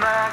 막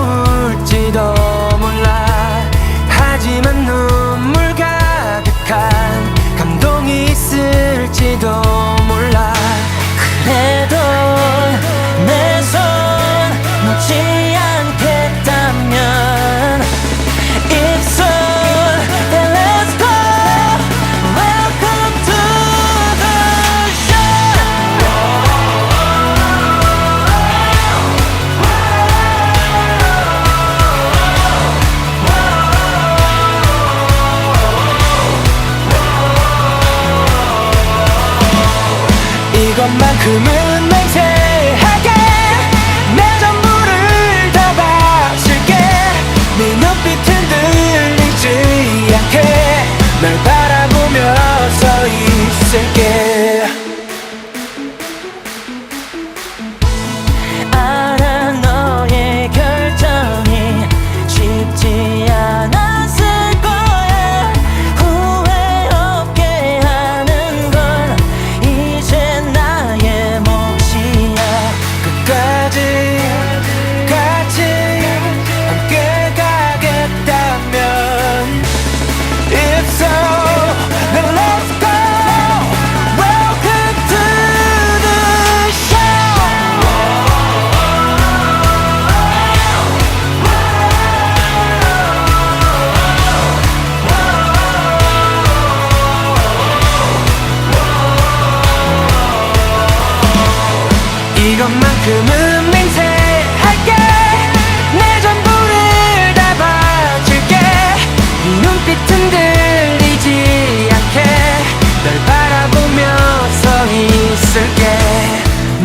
것만큼은 맹세 이것만큼은 맹세할게. 내 전부를 다 바칠게. 네 눈빛 흔들리지 않게. 널 바라보며 서 있을게.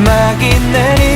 막이 내릴